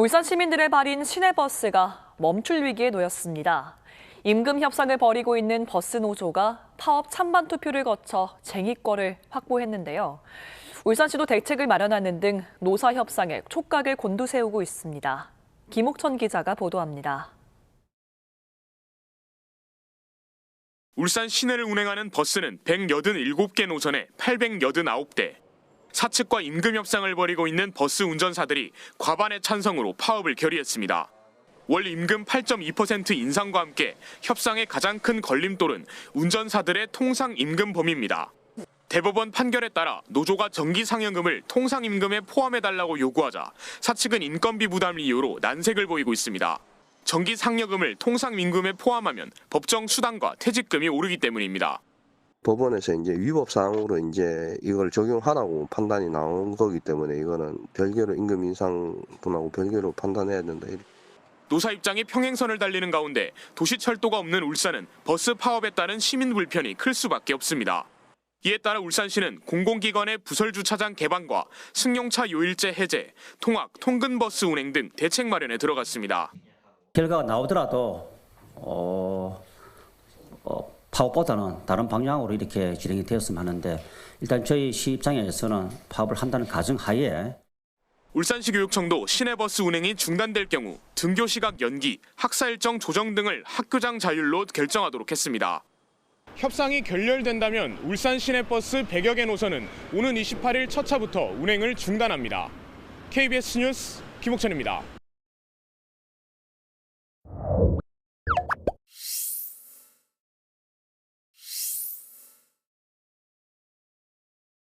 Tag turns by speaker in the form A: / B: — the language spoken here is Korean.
A: 울산 시민들의 발인 시내버스가 멈출 위기에 놓였습니다. 임금 협상을 벌이고 있는 버스 노조가 파업 찬반 투표를 거쳐 쟁의권을 확보했는데요. 울산시도 대책을 마련하는 등 노사 협상에 촉각을 곤두세우고 있습니다. 김옥천 기자가 보도합니다.
B: 울산 시내를 운행하는 버스는 187개 노선에 889대. 사측과 임금 협상을 벌이고 있는 버스 운전사들이 과반의 찬성으로 파업을 결의했습니다. 월 임금 8.2% 인상과 함께 협상의 가장 큰 걸림돌은 운전사들의 통상 임금 범위입니다. 대법원 판결에 따라 노조가 정기 상여금을 통상 임금에 포함해 달라고 요구하자 사측은 인건비 부담 이유로 난색을 보이고 있습니다. 정기 상여금을 통상 임금에 포함하면 법정 수당과 퇴직금이 오르기 때문입니다.
C: 법원에서 이제 위법 사항으로 이제 이걸 적용하라고 판단이 나온 거기 때문에 이거는 별개로 임금 인상 분하고 별개로 판단해야 된다.
B: 노사 입장이 평행선을 달리는 가운데 도시철도가 없는 울산은 버스 파업에 따른 시민 불편이 클 수밖에 없습니다. 이에 따라 울산시는 공공기관의 부설 주차장 개방과 승용차 요일제 해제, 통학, 통근 버스 운행 등 대책 마련에 들어갔습니다.
D: 결과가 나오더라도 어, 어, 파업보다는 다른 방향으로 이렇게 진행이 되었으면 하는데 일단 저희 시 입장에서는 파업을 한다는 가정 하에
B: 울산시 교육청도 시내버스 운행이 중단될 경우 등교 시각 연기, 학사 일정 조정 등을 학교장 자율로 결정하도록 했습니다. 협상이 결렬된다면 울산 시내버스 100여 개 노선은 오는 28일 첫 차부터 운행을 중단합니다. KBS 뉴스 김옥천입니다.